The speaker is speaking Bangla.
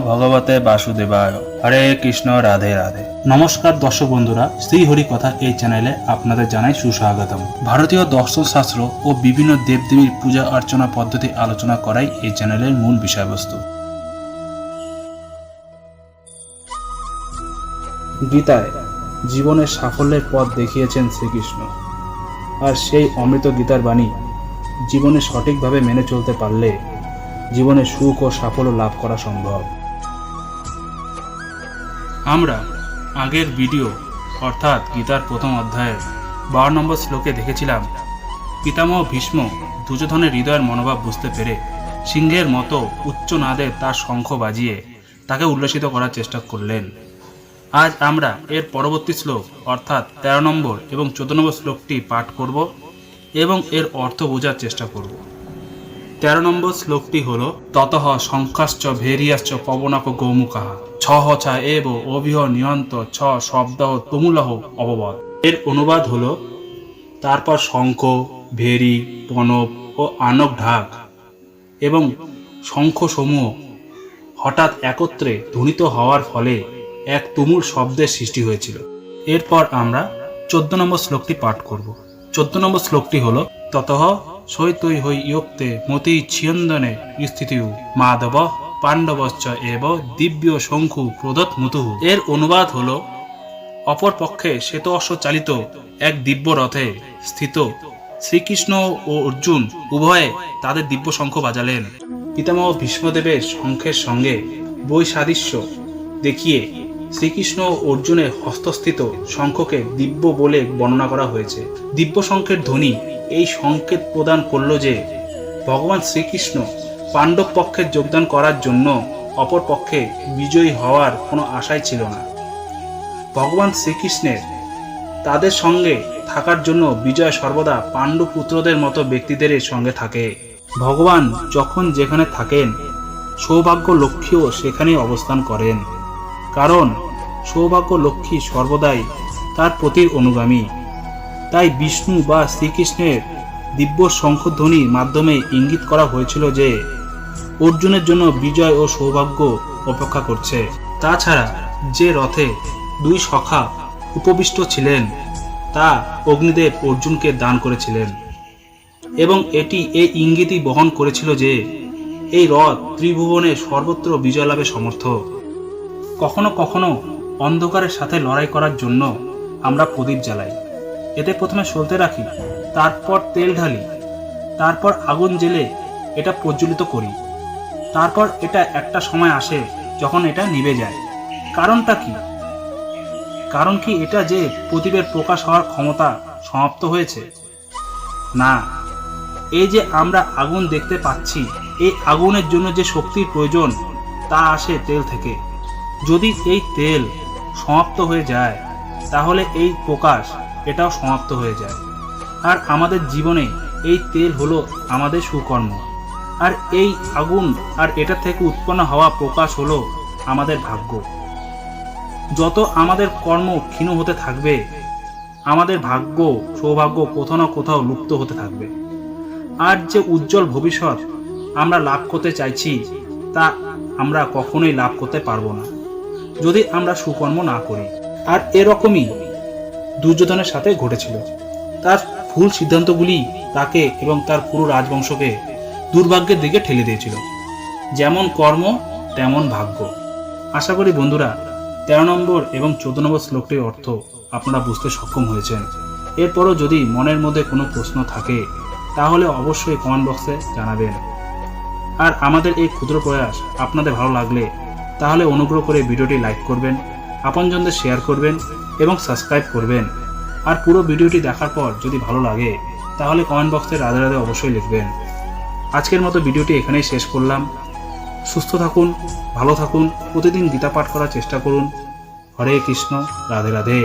ভগবতে বাসুদেবায়। হরে কৃষ্ণ, রাধে রাধে। নমস্কার দর্শক বন্ধুরা, শ্রী হরি কথা এই চ্যানেলে আপনাদের জানাই সুস্বাগতম। ভারতীয় দর্শন শাস্ত্র ও বিভিন্ন দেবদেবীর পূজা অর্চনা পদ্ধতি আলোচনা করাই এই চ্যানেলের মূল বিষয়বস্তু। গীতায় জীবনের সাফল্যের পথ দেখিয়েছেন শ্রীকৃষ্ণ। আর সেই অমৃত গীতার বাণী জীবনে সঠিকভাবে মেনে চলতে পারলে জীবনে সুখ ও সাফল্য লাভ করা সম্ভব। আমরা আগের ভিডিও, অর্থাৎ গীতার প্রথম অধ্যায়ের বারো নম্বর শ্লোকে দেখেছিলাম, পিতামহ ভীষ্ম দুর্যোধনের হৃদয়ের মনোভাব বুঝতে পেরে সিংহের মতো উচ্চ নাদে তার শঙ্খ বাজিয়ে তাকে উল্লসিত করার চেষ্টা করলেন। আজ আমরা এর পরবর্তী শ্লোক, অর্থাৎ তেরো নম্বর এবং চোদ্দ নম্বর শ্লোকটি পাঠ করব এবং এর অর্থ বোঝার চেষ্টা করব। তেরো নম্বর শ্লোকটি হল, ততঃ শঙ্খাশ্চ ভেরিয়াশ্চ পবনাক গৌমুখা। ছহ ছা এব অভিহ নিয়ন্ত ছ শব্দ তুমুলহ অববদ। এর অনুবাদ হল, তারপর শঙ্খ, ভেরি পনব ও আনক ঢাক এবং শঙ্খসমূহ হঠাৎ একত্রে ধ্বনিত হওয়ার ফলে এক তুমুল শব্দের সৃষ্টি হয়েছিল। এরপর আমরা চোদ্দ নম্বর শ্লোকটি পাঠ করব। চোদ্দ নম্বর শ্লোকটি হল ততঃ সৈতৈ হই ইয়ক্তে মতি ছিয়ন্দনে স্থিতিউ মাধব পাণ্ডবশ্চ এব দিব্য শঙ্খু প্রদত মুতুহু। এর অনুবাদ হল, অপর পক্ষে শ্বেত চালিত এক দিব্য রথে স্থিত শ্রীকৃষ্ণ ও অর্জুন উভয়ে তাদের দিব্য শঙ্খ বাজালেন। পিতামহ ভীষ্মদেবের শঙ্খের সঙ্গে বৈসাদৃশ্য দেখিয়ে শ্রীকৃষ্ণ অর্জুনের হস্তস্থিত শঙ্খকে দিব্য বলে বর্ণনা করা হয়েছে। দিব্য শঙ্খের ধ্বনি এই সংকেত প্রদান করল যে, ভগবান শ্রীকৃষ্ণ পাণ্ডব পক্ষে যোগদান করার জন্য অপর পক্ষে বিজয়ী হওয়ার কোনো আশাই ছিল না। ভগবান শ্রীকৃষ্ণের তাদের সঙ্গে থাকার জন্য বিজয় সর্বদা পাণ্ডব পুত্রদের মতো ব্যক্তিদের সঙ্গে থাকে। ভগবান যখন যেখানে থাকেন সৌভাগ্য লক্ষ্মীও সেখানেই অবস্থান করেন। কারণ সৌভাগ্য লক্ষ্মী সর্বদাই তার প্রতির অনুগামী। তাই বিষ্ণু বা শ্রীকৃষ্ণের দিব্য শঙ্খধ্বনির মাধ্যমে ইঙ্গিত করা হয়েছিল যে, অর্জুনের জন্য বিজয় ও সৌভাগ্য অপেক্ষা করছে। তাছাড়া যে রথে দুই সখা উপবিষ্ট ছিলেন, তা অগ্নিদেব অর্জুনকে দান করেছিলেন। এবং এটি এই ইঙ্গিতই বহন করেছিল যে, এই রথ ত্রিভুবনে সর্বত্র বিজয় লাভে সমর্থ। কখনো কখনো অন্ধকারের সাথে লড়াই করার জন্য আমরা প্রদীপ জ্বালাই। এতে প্রথমে সলতে রাখি, তারপর তেল ঢালি, তারপর আগুন জেলে এটা প্রজ্বলিত করি। তারপর এটা একটা সময় আসে যখন এটা নিভে যায়। কারণটা কি? কারণ কি এটা যে প্রদীপের প্রকাশ হওয়ার ক্ষমতা সমাপ্ত হয়েছে? না, এই যে আমরা আগুন দেখতে পাচ্ছি, এই আগুনের জন্য যে শক্তির প্রয়োজন তা আসে তেল থেকে। যদি এই তেল সমাপ্ত হয়ে যায়, তাহলে এই প্রকাশ এটাও সমাপ্ত হয়ে যায়। আর আমাদের জীবনে এই তেল হলো আমাদের সুকর্ম। আর এই আগুন আর এটা থেকে উৎপন্ন হওয়া প্রকাশ হলো আমাদের ভাগ্য। যত আমাদের কর্ম ক্ষীণ হতে থাকবে, আমাদের ভাগ্য সৌভাগ্য কোথাও না কোথাও লুপ্ত হতে থাকবে। আর যে উজ্জ্বল ভবিষ্যৎ আমরা লাভ করতে চাইছি, তা আমরা কখনোই লাভ করতে পারব না। যদি আমরা সুকর্ম না করি। আর এরকমই দুর্যোধনের সাথে ঘটেছিল। তার ভুল সিদ্ধান্তগুলি তাকে এবং তার পুরো রাজবংশকে দুর্ভাগ্যের দিকে ঠেলে দিয়েছিল। যেমন কর্ম, তেমন ভাগ্য। আশা করি বন্ধুরা, তেরো নম্বর এবং চোদ্দ নম্বর শ্লোকটির অর্থ আপনারা বুঝতে সক্ষম হয়েছেন। এরপরও যদি মনের মধ্যে কোনো প্রশ্ন থাকে, তাহলে অবশ্যই কমেন্ট বক্সে জানাবেন। আর আমাদের এই ক্ষুদ্র প্রয়াস আপনাদের ভালো লাগলে তাহলে অনুগ্রহ করে ভিডিওটি লাইক করবেন, আপনজনদের শেয়ার করবেন এবং সাবস্ক্রাইব করবেন। আর পুরো ভিডিওটি দেখার পর যদি ভালো লাগে, তাহলে কমেন্ট বক্সে রাধে রাধে অবশ্যই লিখবেন। আজকের মতো ভিডিওটি এখানেই শেষ করলাম। সুস্থ থাকুন, ভালো থাকুন, প্রতিদিন গীতা পাঠ করার চেষ্টা করুন। হরে কৃষ্ণ, রাধে রাধে।